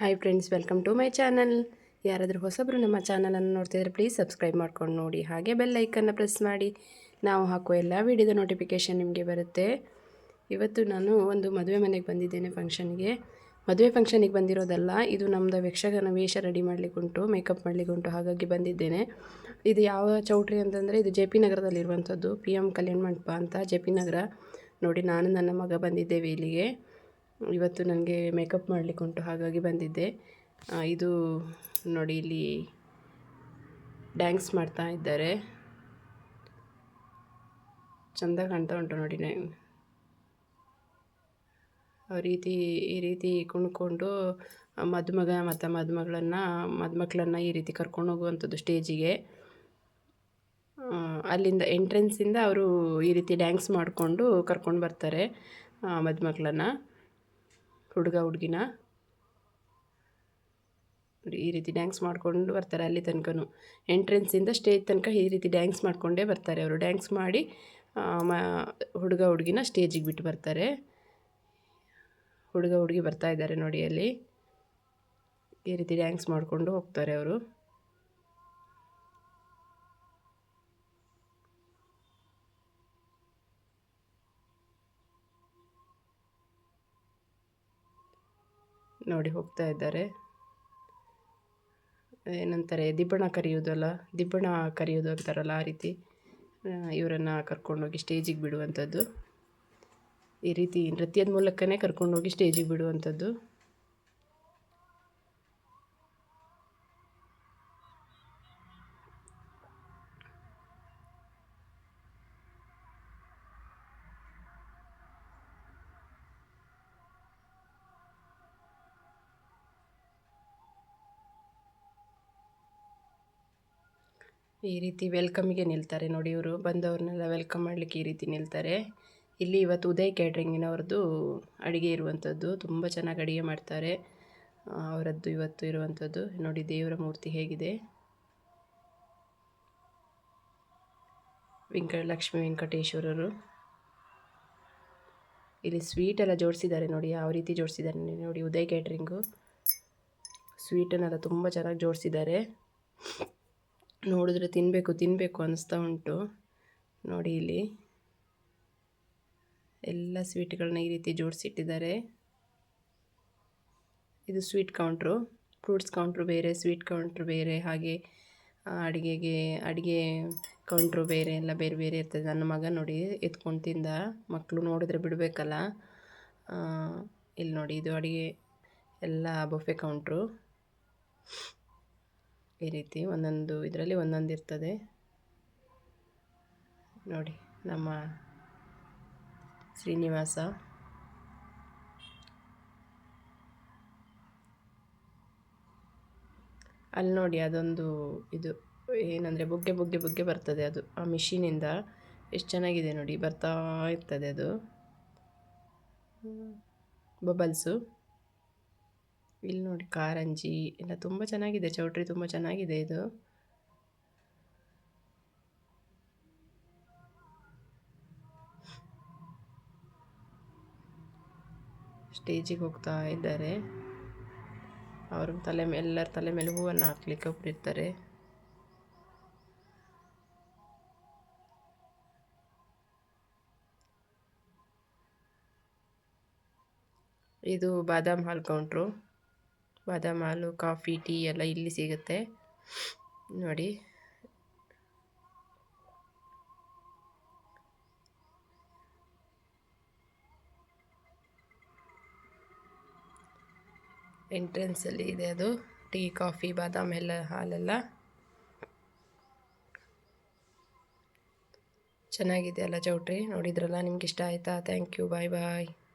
Hi friends welcome to my channel ಯಾರಾದರೂ ಹೊಸಬರು ನಮ್ಮ ಚಾನಲನ್ನು ನೋಡ್ತಿದ್ರೆ ಪ್ಲೀಸ್ ಸಬ್ಸ್ಕ್ರೈಬ್ ಮಾಡ್ಕೊಂಡು ನೋಡಿ. ಹಾಗೆ ಬೆಲ್ ಐಕನ್ನ ಪ್ರೆಸ್ ಮಾಡಿ. ನಾವು ಹಾಕುವ ಎಲ್ಲ ವಿಡಿಯೋದ ನೋಟಿಫಿಕೇಷನ್ ನಿಮಗೆ ಬರುತ್ತೆ. ಇವತ್ತು ನಾನು ಒಂದು ಮದುವೆ ಮನೆಗೆ ಬಂದಿದ್ದೇನೆ ಫಂಕ್ಷನ್ಗೆ ಮದುವೆ ಫಂಕ್ಷನಿಗೆ ಬಂದಿರೋದಲ್ಲ, ಇದು ನಮ್ಮದು ಯಕ್ಷಗಾನ ವೇಷ ರೆಡಿ ಮಾಡಲಿಕ್ಕುಂಟು ಮೇಕಪ್ ಮಾಡಲಿಕ್ಕುಂಟು ಹಾಗಾಗಿ ಬಂದಿದ್ದೇನೆ. ಇದು ಯಾವ ಚೌಟ್ರಿ ಅಂತಂದರೆ, ಇದು ಜೆ ಪಿ ನಗರದಲ್ಲಿರುವಂಥದ್ದು ಪಿ ಎಂ ಕಲ್ಯಾಣ ಮಂಟಪ ಅಂತ ಜೆ ಪಿ ನಗರ. ನೋಡಿ, ನಾನು ನನ್ನ ಮಗ ಬಂದಿದ್ದೇವೆ ಇಲ್ಲಿಗೆ. ಇವತ್ತು ನನಗೆ ಮೇಕಪ್ ಮಾಡಲಿಕ್ಕುಂಟು ಹಾಗಾಗಿ ಬಂದಿದ್ದೆ. ಇದು ನೋಡಿ, ಇಲ್ಲಿ ಡ್ಯಾನ್ಸ್ ಮಾಡ್ತಾ ಇದ್ದಾರೆ. ಚಂದ ಕಾಣ್ತಾ ಉಂಟು ನೋಡಿ ಆ ರೀತಿ, ಈ ರೀತಿ ಕುಣ್ಕೊಂಡು ಮದುಮಗ ಮತ್ತು ಮದುಮಗಳನ್ನು ಮದುಮಕ್ಕಳನ್ನು ಈ ರೀತಿ ಕರ್ಕೊಂಡು ಹೋಗುವಂಥದ್ದು ಸ್ಟೇಜಿಗೆ. ಅಲ್ಲಿಂದ ಎಂಟ್ರೆನ್ಸಿಂದ ಅವರು ಈ ರೀತಿ ಡ್ಯಾನ್ಸ್ ಮಾಡಿಕೊಂಡು ಕರ್ಕೊಂಡು ಬರ್ತಾರೆ ಮದುಮಕ್ಕಳನ್ನು ಹುಡುಗ ಹುಡುಗಿನ. ನೋಡಿ, ಈ ರೀತಿ ಡ್ಯಾನ್ಸ್ ಮಾಡಿಕೊಂಡು ಬರ್ತಾರೆ ಅಲ್ಲಿ ತನಕನೂ. ಎಂಟ್ರೆನ್ಸಿಂದ ಸ್ಟೇಜ್ ತನಕ ಈ ರೀತಿ ಡ್ಯಾನ್ಸ್ ಮಾಡಿಕೊಂಡೇ ಬರ್ತಾರೆ ಅವರು. ಡ್ಯಾನ್ಸ್ ಮಾಡಿ ಹುಡುಗ ಹುಡುಗಿನ ಸ್ಟೇಜಿಗೆ ಬಿಟ್ಟು ಬರ್ತಾರೆ. ಹುಡುಗ ಹುಡುಗಿ ಬರ್ತಾ ಇದ್ದಾರೆ ನೋಡಿ ಅಲ್ಲಿ. ಈ ರೀತಿ ಡ್ಯಾನ್ಸ್ ಮಾಡಿಕೊಂಡು ಹೋಗ್ತಾರೆ ಅವರು. ನೋಡಿ ಹೋಗ್ತಾ ಇದ್ದಾರೆ. ಏನಂತಾರೆ, ದಿಬ್ಬಣ ಕರೆಯೋದಲ್ಲ ದಿಬ್ಬಣ ಕರೆಯೋದು ಅಂತಾರಲ್ಲ ಆ ರೀತಿ. ಇವರನ್ನು ಕರ್ಕೊಂಡೋಗಿ ಸ್ಟೇಜಿಗೆ ಬಿಡುವಂಥದ್ದು. ಈ ರೀತಿ ನೃತ್ಯದ ಮೂಲಕನೇ ಕರ್ಕೊಂಡೋಗಿ ಸ್ಟೇಜಿಗೆ ಬಿಡುವಂಥದ್ದು. ಈ ರೀತಿ ವೆಲ್ಕಮ್ಗೆ ನಿಲ್ತಾರೆ ನೋಡಿ ಇವರು. ಬಂದವ್ರನ್ನೆಲ್ಲ ವೆಲ್ಕಮ್ ಮಾಡಲಿಕ್ಕೆ ಈ ರೀತಿ ನಿಲ್ತಾರೆ. ಇಲ್ಲಿ ಇವತ್ತು ಉದಯ್ ಕ್ಯಾಟ್ರಿಂಗಿನವ್ರದ್ದು ಅಡುಗೆ ಇರುವಂಥದ್ದು. ತುಂಬ ಚೆನ್ನಾಗಿ ಅಡುಗೆ ಮಾಡ್ತಾರೆ. ಅವರದ್ದು ಇವತ್ತು ಇರುವಂಥದ್ದು. ನೋಡಿ ದೇವರ ಮೂರ್ತಿ ಹೇಗಿದೆ. ವೆಂಕ ಲಕ್ಷ್ಮೀ ವೆಂಕಟೇಶ್ವರರು. ಇಲ್ಲಿ ಸ್ವೀಟ್ ಎಲ್ಲ ಜೋಡಿಸಿದ್ದಾರೆ ನೋಡಿ. ಯಾವ ರೀತಿ ಜೋಡಿಸಿದ್ದಾರೆ ನೋಡಿ ಉದಯ್ ಕ್ಯಾಟ್ರಿಂಗು ಸ್ವೀಟನ್ನೆಲ್ಲ ತುಂಬ ಚೆನ್ನಾಗಿ ಜೋಡಿಸಿದ್ದಾರೆ. ನೋಡಿದ್ರೆ ತಿನ್ನಬೇಕು ತಿನ್ನಬೇಕು ಅನ್ನಿಸ್ತಾ ಉಂಟು. ನೋಡಿ ಇಲ್ಲಿ. ಎಲ್ಲ ಸ್ವೀಟ್ಗಳನ್ನ ಈ ರೀತಿ ಜೋಡಿಸಿಟ್ಟಿದ್ದಾರೆ. ಇದು ಸ್ವೀಟ್ ಕೌಂಟ್ರು. ಫ್ರೂಟ್ಸ್ ಕೌಂಟ್ರು ಬೇರೆ, ಸ್ವೀಟ್ ಕೌಂಟ್ರು ಬೇರೆ, ಹಾಗೆ ಅಡುಗೆಗೆ, ಅಡುಗೆ ಕೌಂಟ್ರು ಬೇರೆ, ಎಲ್ಲ ಬೇರೆ ಬೇರೆ ಇರ್ತದೆ. ನನ್ನ ಮಗ ನೋಡಿ ಎತ್ಕೊಂಡು ತಿಂದ. ಮಕ್ಕಳು ನೋಡಿದ್ರೆ ಬಿಡಬೇಕಲ್ಲ. ಇಲ್ಲಿ ನೋಡಿ, ಇದು ಅಡುಗೆ, ಎಲ್ಲ ಬೊಫೆ ಕೌಂಟ್ರು. ಈ ರೀತಿ ಒಂದೊಂದು ಇದರಲ್ಲಿ ಒಂದೊಂದು ಇರ್ತದೆ. ನೋಡಿ, ನಮ್ಮ ಶ್ರೀನಿವಾಸ. ಅಲ್ಲಿ ನೋಡಿ ಅದೊಂದು ಇದು, ಏನಂದರೆ ಬುಗ್ಗೆ ಬುಗ್ಗೆ ಬುಗ್ಗೆ ಬರ್ತದೆ ಅದು. ಆ ಮಿಷಿನಿಂದ ಎಷ್ಟು ಚೆನ್ನಾಗಿದೆ ನೋಡಿ, ಬರ್ತಾ ಇರ್ತದೆ ಅದು. ಬಬಲ್ಸು. ಇಲ್ಲಿ ನೋಡಿ ಕಾರಂಜಿ, ಎಲ್ಲ ತುಂಬ ಚೆನ್ನಾಗಿದೆ, ಚೌಟ್ರಿ ತುಂಬ ಚೆನ್ನಾಗಿದೆ ಇದು. ಸ್ಟೇಜಿಗೆ ಹೋಗ್ತಾ ಇದ್ದಾರೆ. ಅವರು ತಲೆ ಮೇಲೆ ಎಲ್ಲರ ತಲೆ ಮೇಲೆ ಹೂವನ್ನು ಹಾಕ್ಲಿಕ್ಕೆ ಒಬ್ಬರಿರ್ತಾರೆ ಇದು ಬಾದಾಮ್ ಹಾಲ್ ಕೌಂಟ್ರು. ಬಾದಾಮ್ ಹಾಲು ಕಾಫಿ, ಟೀ ಎಲ್ಲ ಇಲ್ಲಿ ಸಿಗುತ್ತೆ. ನೋಡಿ. ಎಂಟ್ರೆನ್ಸಲ್ಲಿ ಇದೆ ಅದು. ಟೀ ಕಾಫಿ ಬಾದಾಮ್ ಎಲ್ಲ ಹಾಲೆಲ್ಲ. ಚೆನ್ನಾಗಿದೆ ಅಲ್ಲ ಚೌಟ್ರಿ. ನೋಡಿದ್ರಲ್ಲ, ನಿಮ್ಗೆ ಇಷ್ಟ ಆಯಿತಾ? Thank you bye bye